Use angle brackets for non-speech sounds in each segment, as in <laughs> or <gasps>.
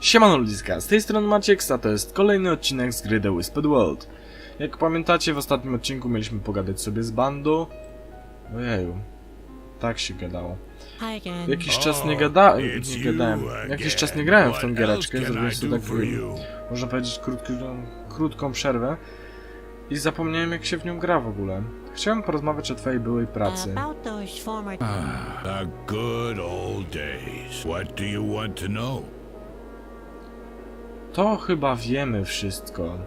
Siemano ludziska, z tej strony Maciek, a to jest kolejny odcinek z gry The Whispered World. Jak pamiętacie, w ostatnim odcinku mieliśmy pogadać sobie z bandą. Ojeju, tak się gadało. Jakiś czas nie gada... nie gadałem. Jakiś czas nie grałem w tą giereczkę, zrobiłem sobie tak, można powiedzieć, krótką, krótką przerwę. I zapomniałem jak się w nią gra w ogóle. Chciałem porozmawiać o twojej byłej pracy. Ah, the good old days. What do you want to know? To chyba wiemy wszystko.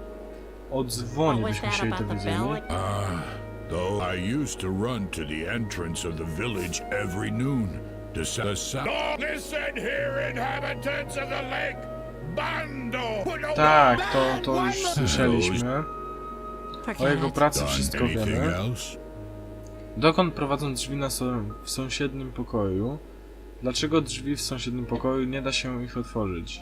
O dzwonie What was byśmy się about the dowiedzieli. Ah, though I used to run to the entrance of the village every noon to set the sound. listen here, inhabitants of the lake! Bando! Tak, to, to już słyszeliśmy. O jego pracy wszystko wiemy. Dokąd prowadzą drzwi na so w sąsiednim pokoju? Dlaczego drzwi w sąsiednim pokoju nie da się ich otworzyć?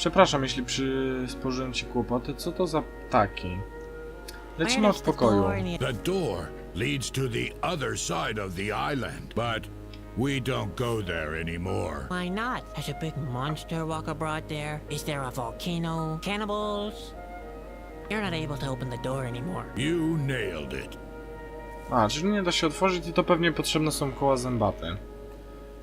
Przepraszam, jeśli przysporzyłem ci kłopoty. Co to za ptaki? Lecimy od pokoju. the- door leads to the other side of the island, but we don't go there anymore. Why not? Does a big monster walk abroad there? Is there a volcano? Cannibals? You're not able to open the door anymore. You nailed it. A, czyli nie da się otworzyć i to pewnie potrzebne są koła zębate.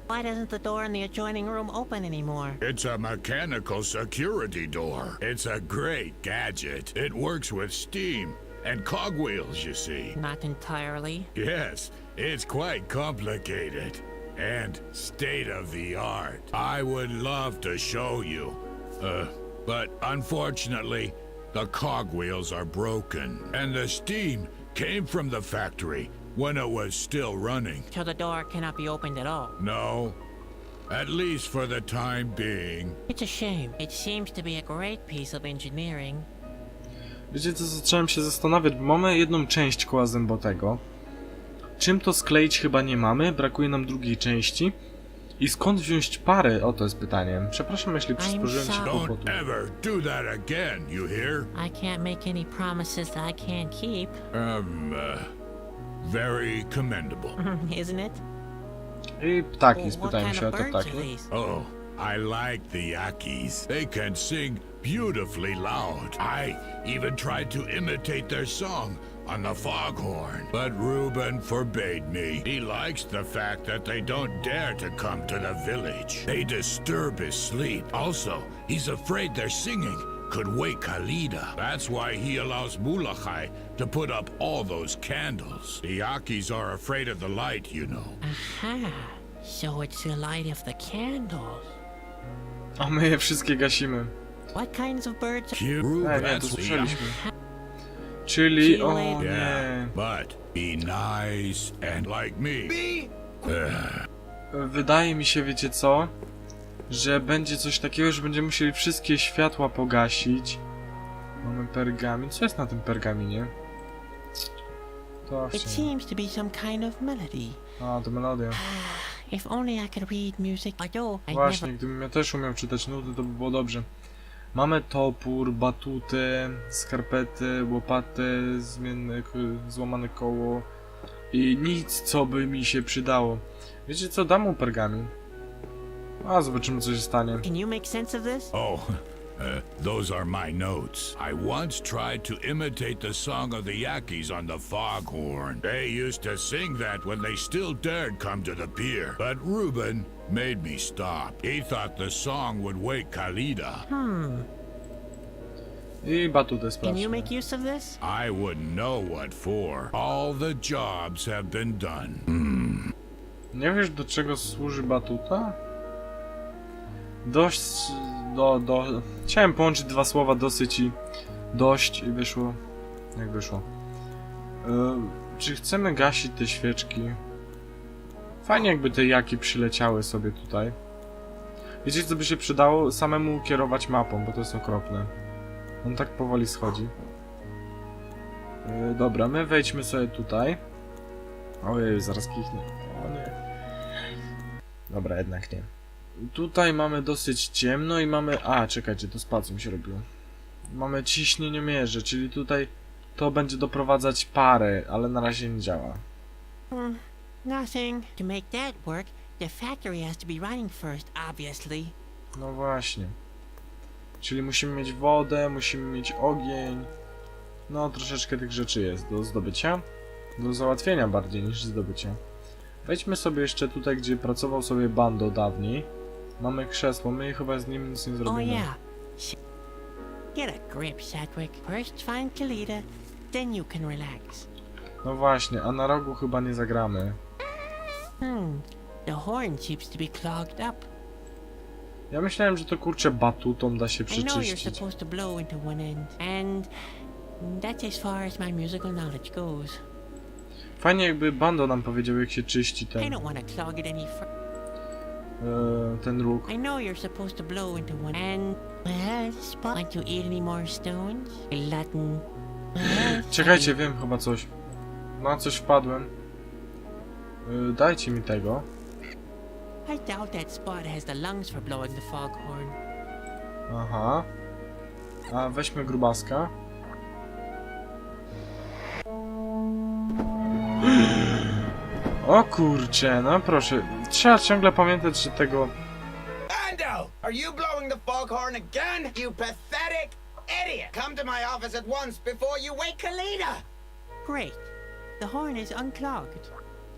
Why doesn't the door in the adjoining room open anymore? It's a mechanical security door. It's a great gadget. It works with steam and cogwheels, you see. Not entirely. Yes, it's quite complicated and state of the art. I would love to show you. Uh, but unfortunately, the cogwheels are broken and the steam came from the factory when it was still running. So the door cannot be opened at all. No, at least for the time being. It's a shame. It seems to be a great piece of engineering. Wiecie co, zacząłem się zastanawiać, bo mamy jedną część koła zębatego. Czym to skleić chyba nie mamy, brakuje nam drugiej części. I skąd wziąć parę? O, to jest pytanie. Przepraszam, jeśli przysporzyłem sorry. kłopotu. Don't ever do that again, you hear? I can't make any promises that I can't keep, Um, uh, very commendable. <laughs> isn't it? I ptaki, Well, what spytałem kind się o te ptaki. Oh, I like the Yakis. They can sing beautifully loud. I even tried to imitate their song on the foghorn, but Reuben forbade me. He likes the fact that they don't dare to come to the village. They disturb his sleep. Also, he's afraid they're singing could wake Khalida. That's why he allows Mulachai to put up all those candles. The Yakis are afraid of the light, you know. Aha. So it's the light of the candles. A my je wszystkie gasimy. What kinds of birds? Cute. E, nie, to słyszeliśmy. Czyli, o nie. but be nice and like me. Wydaje mi się, wiecie co? Że będzie coś takiego, że będziemy musieli wszystkie światła pogasić. Mamy pergamin. Co jest na tym pergaminie? To It właśnie. seems to be some kind of melody. A, to melodia. If only I could read music. Although I Właśnie, never. gdybym ja też umiał czytać nuty, to by było dobrze. Mamy topór, batuty, skarpety, łopaty, zmienne, k- złamane koło i nic, co by mi się przydało. Wiecie co, dam mu pergamin. A, zobaczymy, co się stanie. Can you make sense of this? Oh, <laughs> uh, those are my notes. I once tried to imitate the song of the Yakis on the foghorn. They used to sing that when they still dared come to the pier. But Reuben made me stop. He thought the song would wake Khalida. Hmm. I batutę Can you sprawdźmy. make use of this? I wouldn't know what for. All the jobs have been done. Nie wiesz, do czego służy batuta? Dość... do... do... Chciałem połączyć dwa słowa dosyć i... dość i wyszło... jak wyszło. Yy, czy chcemy gasić te świeczki? Fajnie jakby te jaki przyleciały sobie tutaj. Wiecie co by się przydało? Samemu kierować mapą, bo to jest okropne. On tak powoli schodzi. Yy, dobra, my wejdźmy sobie tutaj. Ojej, zaraz kichnie. O nie. Dobra, jednak nie. Tutaj mamy dosyć ciemno i mamy... A, czekajcie, to spacją się robiło. Mamy ciśnieniomierze, czyli tutaj to będzie doprowadzać parę, ale na razie nie działa. Hmm. Nothing. To make that work, the factory has to be running first, obviously. No właśnie. Czyli musimy mieć wodę, musimy mieć ogień. No, troszeczkę tych rzeczy jest do zdobycia. Do załatwienia bardziej niż zdobycia. Wejdźmy sobie jeszcze tutaj, gdzie pracował sobie Bando dawniej. Mamy krzesło, my chyba z nim nic nie Oh zrobimy. yeah. Get a grip, Sedgwick. First find Kalita, then you can relax. No właśnie, a na rogu chyba nie zagramy. Hmm. The horn seems to be clogged up. Ja myślałem, że to kurczę batutą da się I know you're przeczyścić. supposed to blow into one end, and that's as far as my musical knowledge goes. Fajnie jakby Bando nam powiedział, jak się czyści I ten, don't want to clog it any further. E, ten róg. I know you're supposed to blow into one and well, spot. Want to eat any more stones? Well, Czekajcie, wiem chyba coś. Na coś wpadłem. E, dajcie mi tego. I doubt that Spot has the lungs for blowing the foghorn. Aha. A weźmy grubaska. O kurcze, no proszę. Trzeba ciągle pamiętać, że tego... Ando, are you blowing the foghorn again? You pathetic idiot! Come to my office at once before you wake Kalita! Great. The horn is unclogged.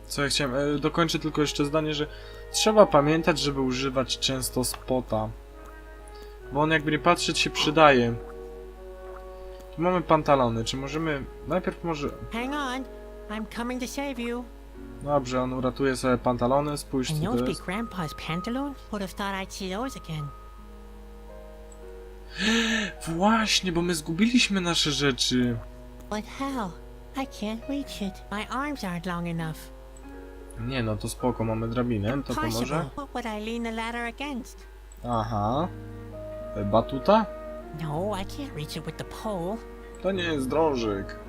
Co ja chciałem... E, dokończę tylko jeszcze zdanie, że trzeba pamiętać, żeby używać często spota. Bo on jakby nie patrzeć się przydaje. Tu mamy pantalony, czy możemy... Najpierw może... Hang on. I'm coming to save you. Dobrze, on uratuje sobie pantalony, spójrz And co to be jest. Grandpa's pantaloons? Would have thought I'd see those again. <gasps> Właśnie, bo my zgubiliśmy nasze rzeczy. But how? I can't reach it. My arms aren't long enough. Nie no, to spoko, mamy drabinę, to pomoże. Impossible. What would I lean the ladder against? Aha. E, Batuta? No, I can't reach it with the pole. To nie jest drążyk.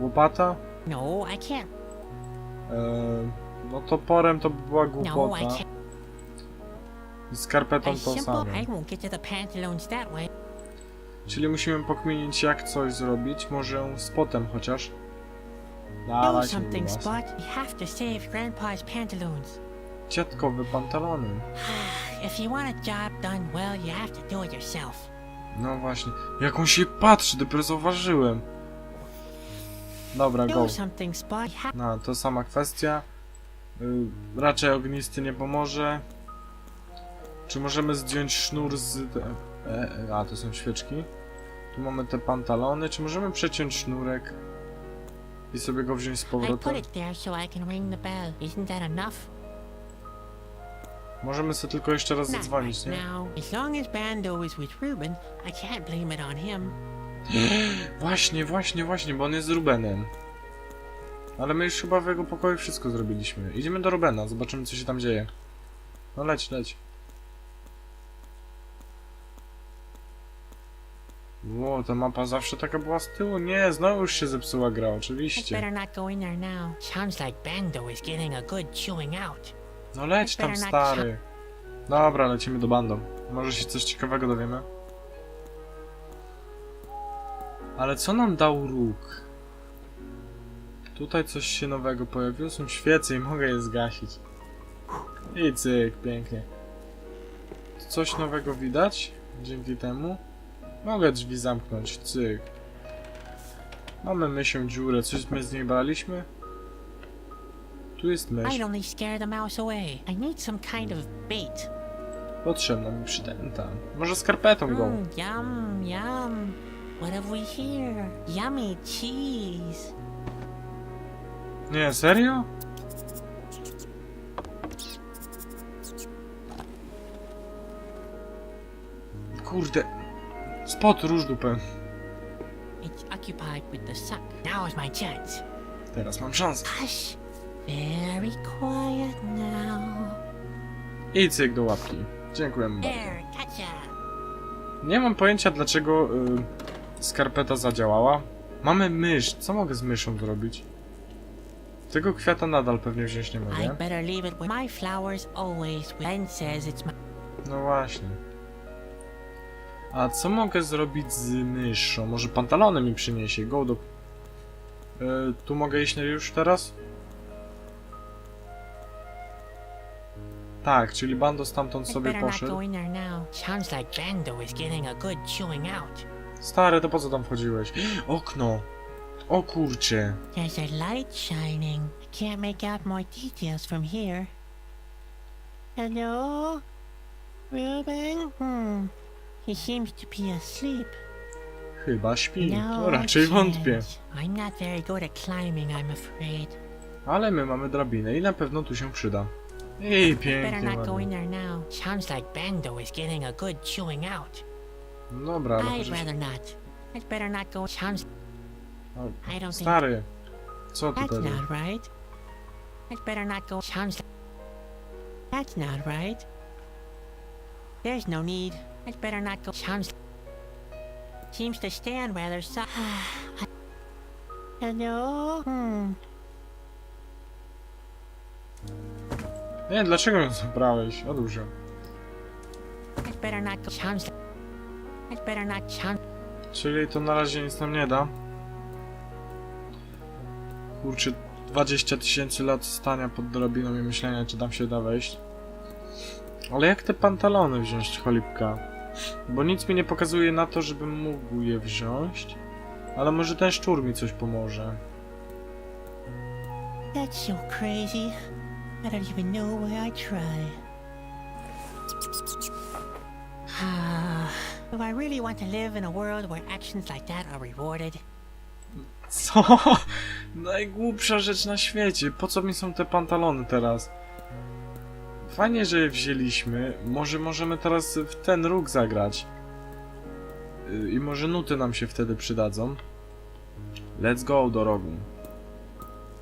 Łopata? No, I can't. E, no toporem to by była No, I głupota. can't. I skarpetą to simple. samo. I won't get to the pantaloons that way. Czyli musimy pokminić jak coś zrobić, może z potem chociaż. Do Dawaj, something, Spot. We have to save Grandpa's pantaloons. Dziadkowe pantalony. <sighs> If you want a job done well, you have to do it yourself. No właśnie. Jak on się patrzy, dopiero zauważyłem. Dobra, go. No, to sama kwestia. Y, raczej ognisty nie pomoże. Czy możemy zdjąć sznur z... Te... E, e, a, to są świeczki. Tu mamy te pantalony. Czy możemy przeciąć sznurek i sobie go wziąć z powrotem? Możemy sobie tylko jeszcze raz zadzwonić, nie? <gasps> Właśnie, właśnie, właśnie, bo on jest z Rubenem. Ale my już chyba w jego pokoju wszystko zrobiliśmy. Idziemy do Rubena, zobaczymy co się tam dzieje. No leć, leć. Ło, ta mapa zawsze taka była z tyłu? Nie, znowu już się zepsuła gra, oczywiście. better not go in there now. Sounds like Bando is getting a good chewing out. No leć tam, stary. Dobra, lecimy do bandą. Może się coś ciekawego dowiemy. Ale co nam dał róg? Tutaj coś się nowego pojawiło. Są świece i mogę je zgasić. I cyk, pięknie. Coś nowego widać? Dzięki temu. Mogę drzwi zamknąć, cyk. Mamy mysią dziurę. Coś my z niej braliśmy? Tu jest mysz. I'd only scare the mouse away. I need some kind of bait. Potrzebna mi przydęta. Może skarpetą go. Mm, yum, yum. What have we here? Yummy cheese. Nie, serio? Kurde. Spot róż dupę. It's occupied with the suck. Now is my chance. Teraz mam szansę. Hush. Very quiet now. I cyk do łapki. Dziękuję bardzo. There, gotcha. Nie mam pojęcia dlaczego y, skarpeta zadziałała. Mamy mysz. Co mogę z myszą zrobić? Tego kwiata nadal pewnie wziąć nie mogę. No właśnie. A co mogę zrobić z myszą? Może pantalony mi przyniesie. Go do... E, tu mogę iść już teraz? Tak, czyli Bando stamtąd sobie poszedł. Stary, to po co tam wchodziłeś? Okno! O kurcie! There's a light shining. I can't make out more details from here. Hello? Ruben? Hmm. He seems to be asleep. Chyba śpi. No, raczej wątpię. I'm not very good at climbing, I'm afraid. Ale my mamy drabinę i na pewno tu się przyda. Ej, Better pięknie, not go in ładnie. there now. Sounds like Bando is getting a good chewing out. Dobra, ale I'd chociaż... rather not. I'd better not go. Sounds. O, I don't think Stary, co that's tutaj? not right. I'd better not go. Sounds. That's not right. There's no need. I'd better not go. Sounds. Seems to stand rather so. <sighs> Hello? Hmm. Nie, dlaczego ją zabrałeś? Odłóż ją. I'd better not go. Sounds. I'd better not. Sounds. Czyli to na razie nic nam nie da. Kurczę, 20 tysięcy lat stania pod drabiną i myślenia, czy tam się da wejść. Ale jak te pantalony wziąć, cholipka? Bo nic mi nie pokazuje na to, żebym mógł je wziąć. Ale może ten szczur mi coś pomoże. That's so crazy. I don't even know why I try. Do I really want to live in a world where actions like that are rewarded? Co? Najgłupsza rzecz na świecie. Po co mi są te pantalony teraz? Fajnie, że je wzięliśmy. Może możemy teraz w ten róg zagrać. Y, I może nuty nam się wtedy przydadzą. Let's go do rogu.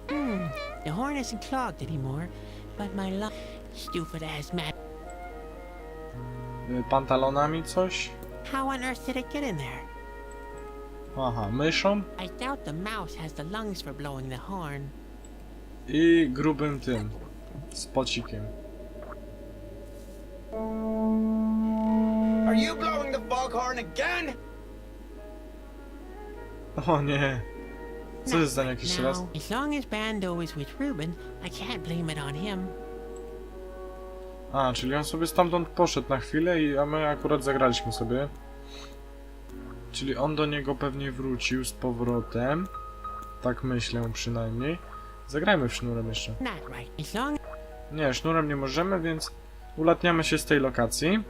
Hmm, the horn isn't clogged anymore, but my luck. Stupid ass map. Y, Pantalonami coś? How on earth did it get in there? Aha, myszą I doubt the mouse has the lungs for blowing the horn. i grubym tym. Spocikiem. Are you blowing the foghorn again? O nie. Co jest za jakiś now, raz? as long as Bando is with Reuben, I can't blame it on him. A, czyli on sobie stamtąd poszedł na chwilę, i, a my akurat zagraliśmy sobie. Czyli on do niego pewnie wrócił z powrotem. Tak myślę przynajmniej. Zagrajmy w sznurem jeszcze. Nie, sznurem nie możemy, więc ulatniamy się z tej lokacji.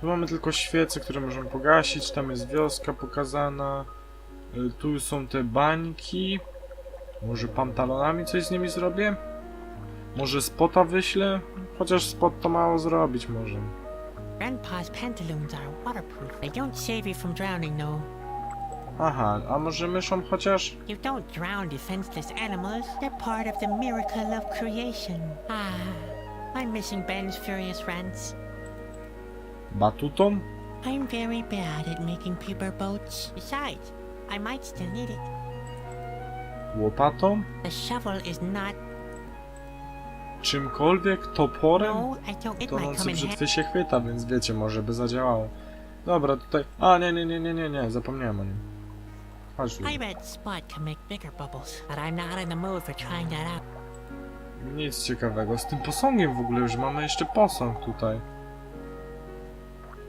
Tu mamy tylko świece, które możemy pogasić. Tam jest wioska pokazana. Y, Tu są te bańki. Może pantalonami coś z nimi zrobię? Może spota wyślę? Chociaż spot to mało zrobić może. Grandpa's pantaloons are waterproof. They don't save you from drowning, though. Aha, a może myszą chociaż? You don't drown defenseless animals. They're part of the miracle of creation. Ah, I'm missing Ben's furious rants. Batutą? I'm very bad at making paper boats. Besides, I might still need it. Łopatą? The shovel is not. Czymkolwiek? Toporem? No, come in handy. brzytwy się chwyta, więc wiecie, może by zadziałało. Dobra, tutaj... A, nie, nie, nie, nie, nie, nie, zapomniałem o nim. Chodź tu. Nic ciekawego. Z tym posągiem w ogóle już mamy jeszcze posąg tutaj.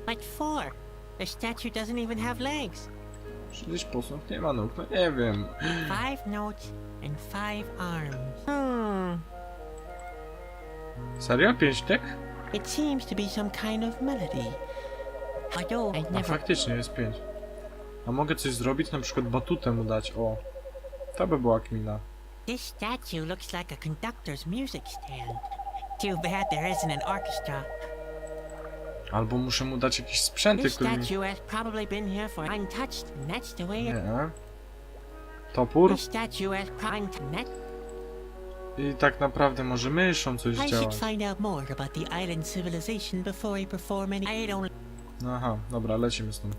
What for? The statue doesn't even have legs. Przecież posąg nie ma nóg, no nie wiem. Five notes and five arms. Hmm. Serio? Pięć tek? It seems to be some kind of melody. Although I A never. faktycznie jest pięć. A mogę coś zrobić? Na przykład batutę mu dać, o. To by była kmina. This statue looks like a conductor's music stand. Too bad there isn't an orchestra. Albo muszę mu dać jakieś sprzęty, This które mi... statue has probably been here for untouched, and that's the way it. Nie. Topór? This statue has probably. I tak naprawdę może myszą coś I should działać. find out more about the island civilization before I perform any. I don't. Aha, dobra, lecimy stąd.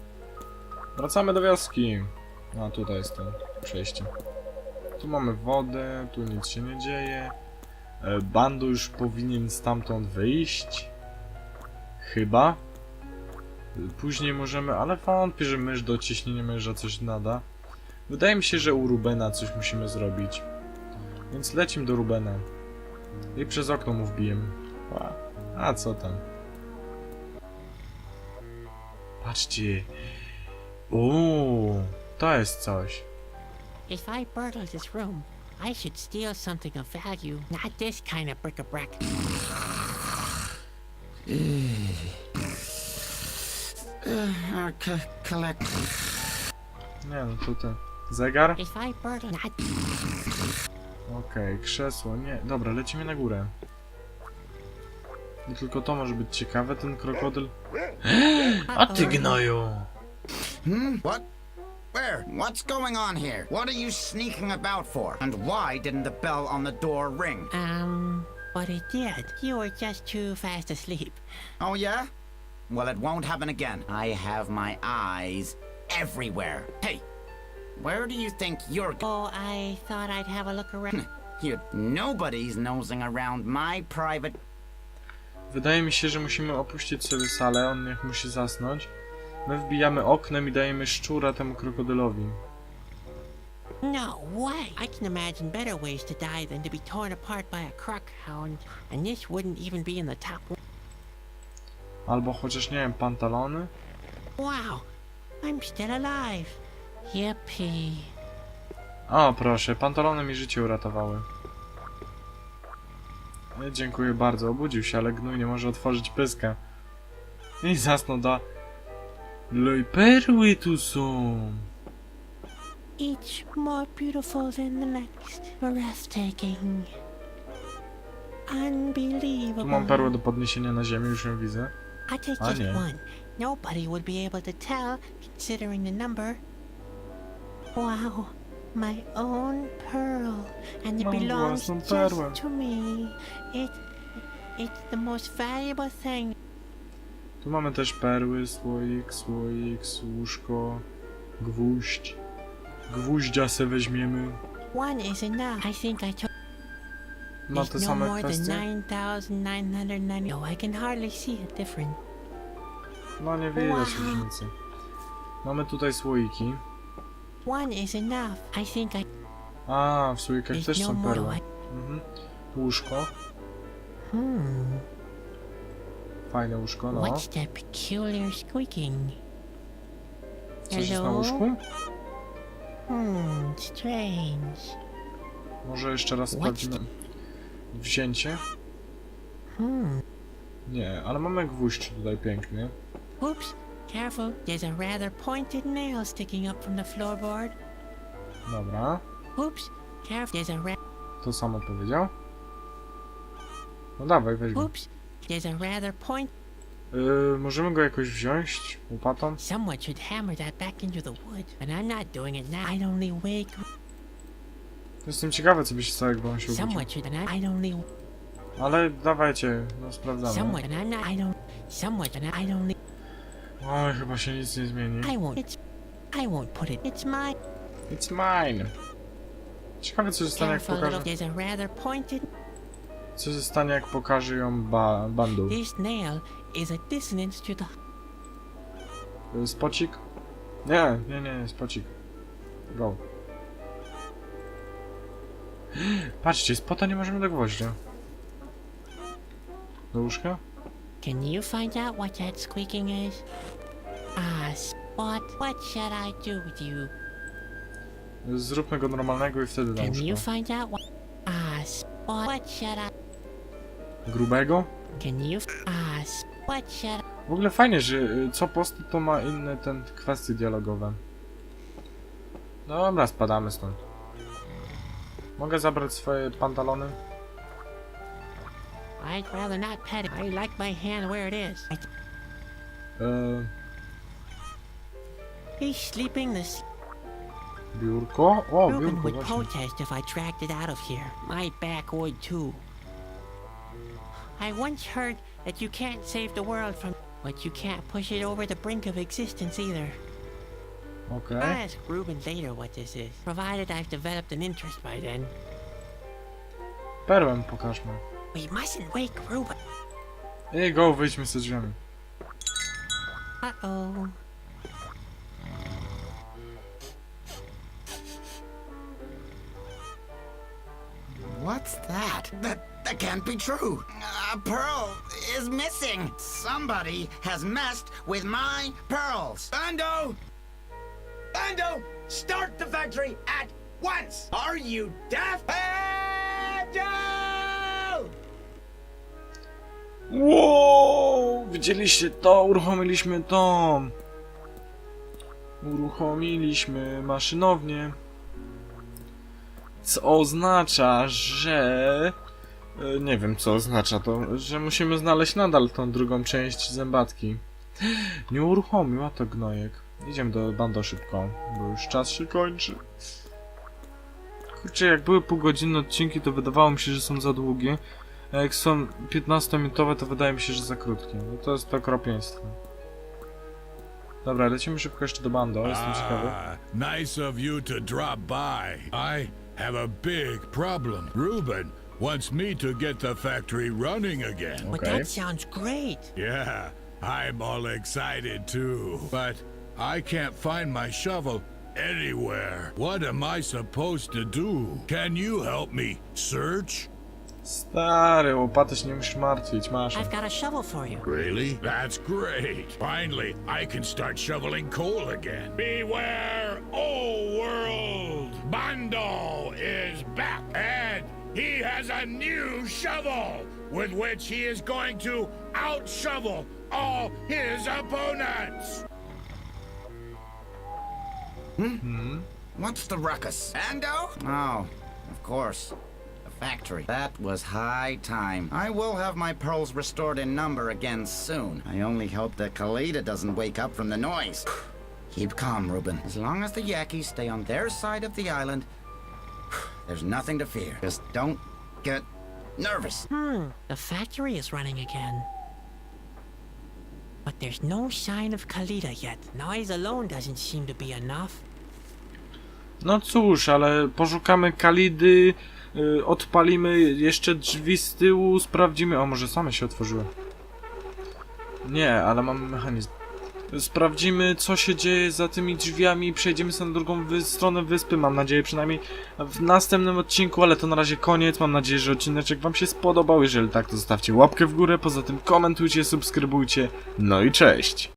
Wracamy do wioski. A tutaj jest to przejście. Tu mamy wodę, tu nic się nie dzieje. E, Bandu już powinien stamtąd wyjść. Chyba. E, Później możemy, ale wątpię, że mysz do ciśnienia myża coś nada. Wydaje mi się, że u Rubena coś musimy zrobić. Więc lecimy do Rubena. I przez okno mu wbijemy. A, a co tam? Patrzcie. Uuu, to jest coś. If I burgle this room, I should steal something of value, not this kind of bric-a-brac. Collect. Nie no, tutaj. Zegar? If I burgle, not Okej, krzesło, nie. Dobra, lecimy na górę. I tylko to może być ciekawe, ten krokodyl. A ty gnoju! Hmm? What? Where? What's going on here? What are you sneaking about for? And why didn't the bell on the door ring? Um, but it did. You were just too fast asleep. Oh, yeah? Well, it won't happen again. I have my eyes everywhere. Hey, where do you think you're going? Oh, I thought I'd have a look around. <laughs> You, nobody's nosing around my private. Wydaje mi się, że musimy opuścić sobie salę, on niech musi zasnąć. My wbijamy oknem i dajemy szczura temu krokodylowi. No way! I can imagine better ways to die than to be torn apart by a croc hound, and this wouldn't even be in the top one. Albo chociaż, nie wiem, pantalony? Wow! I'm still alive! Yippee! O, proszę, pantalony mi życie uratowały. E, Dziękuję bardzo, obudził się, ale gnój nie może otworzyć pyska. I zasnął da... Loj, perły tu są! Each more beautiful than the next. Breathtaking. Unbelievable. Tu mam perłę do podniesienia na ziemię, już ją widzę. I take just yeah. one. Nobody would be able to tell, considering the number. Wow, my own pearl, and it Mam belongs własną just perłę. to me. It, it's the most valuable thing. Tu mamy też perły, słoik, słoik, łóżko, gwóźdź. Gwóździa se weźmiemy. One is enough. I think I took. Ma te no same more than kwestie? 9,990. No, I can hardly see a difference. No nie widać Wow. różnicy. Mamy tutaj słoiki. One is enough. I think I. A, w słoikach też no są perły. Mhm. Łóżko. hmm. Fajne łóżko, no. What's that peculiar squeaking? Coś jest na Hello? łóżku? Hmm, strange. Może jeszcze raz What? sprawdzimy. Wzięcie? Hmm. Nie, ale mamy gwóźdź tutaj piękny. Oops, careful. There's a rather pointed nail sticking up from the floorboard. Dobra. Oops, careful. There's a ra- To samo powiedział. No dawaj, weźmy. oops. There's a rather point. Yy, możemy go jakoś wziąć łopatą? Someone should hammer that back into the wood, but I'm not doing it now. I'd only wake. Jestem ciekawy, co by się stało, jakby on się obudził. Someone should, and I- I'd only. Ale dawajcie, no sprawdzamy. Someone, and I'm not. I don't. Someone, and I'd only. Oj, chyba się nic nie zmieni. I won't. It's. I won't put it. It's mine. It's mine. Ciekawe, co się stanie, jak Careful, pokaże... little. There's a rather pointed. Co się stanie, jak pokaże ją ba bandu? This nail is a dissonance to the. Y, Spocik? Nie, nie, nie, nie, spocik. Go. <gasps> Patrzcie, spota nie możemy do gwoździa. Do łóżka? Can you find out what that squeaking is? Ah, Spot, what should I do with you? Zróbmy go normalnego i wtedy do Can you łóżka. find out what? Ah, Spot, what should I? Grubego? Can you? Ah, Spot, should I? W ogóle fajnie, że y, co post to ma inne ten kwestie dialogowe. Dobra, spadamy stąd. Mogę zabrać swoje pantalony? I'd rather not pet it. I like my hand where it is. I- Eee, uh. He's sleeping this. biurko? O, Ruben biurko would właśnie. protest if I dragged it out of here. My back would too. I once heard that you can't save the world from, but you can't push it over the brink of existence either. Okej. I'll ask Ruben later what this is, provided I've developed an interest by then. Perłę pokażmy. We mustn't wake Ruben. Ej, go, wyjdźmy z drzwiami. Uh-oh. What's that? That that can't be true. A pearl is missing. Somebody has messed with my pearls. Bando! Bando! Start the factory at once! Are you deaf? Bando! Wow! Widzieliście to? Uruchomiliśmy to! Uruchomiliśmy maszynownię. Co oznacza, że... e, Nie wiem co oznacza to, że musimy znaleźć nadal tą drugą część zębatki. Nie uruchomił, a to gnojek. Idziemy do bando szybko, bo już czas się kończy. Kurczę, jak były półgodzinne odcinki, to wydawało mi się, że są za długie. Jak są 15-minutowe, to wydaje mi się, że za krótkie. No to jest to okropieństwo. Dobra, lecimy szybko jeszcze do bando, jestem ciekawy. Ah, nice of you to drop by. I have a big problem. Ruben wants me to get the factory running again. But Okay. that sounds great. Yeah, I'm all excited too. But I can't find my shovel anywhere. What am I supposed to do? Can you help me search? Stary, łopaty się nie musisz martwić, masz. I've got a shovel for you. Really? That's great. Finally, I can start shoveling coal again. Beware, oh world! Bando is back, and he has a new shovel with which he is going to out shovel all his opponents. Hmm? What's the ruckus? Ando? Oh, of course. The factory. That was high time. I will have my pearls restored in number again soon. I only hope that Kalita doesn't wake up from the noise. Keep calm, Reuben. As long as the Yakis stay on their side of the island, there's nothing to fear. Just don't get nervous. Hmm, the factory is running again. But there's no sign of Kalita yet. Noise alone doesn't seem to be enough. No cóż, ale poszukamy kalidy, y, odpalimy jeszcze drzwi z tyłu, sprawdzimy... O, może same się otworzyły. Nie, ale mamy mechanizm. Sprawdzimy, co się dzieje za tymi drzwiami, przejdziemy sobie na drugą wy stronę wyspy, mam nadzieję przynajmniej w następnym odcinku, ale to na razie koniec, mam nadzieję, że odcineczek wam się spodobał, jeżeli tak, to zostawcie łapkę w górę, poza tym komentujcie, subskrybujcie, no i cześć!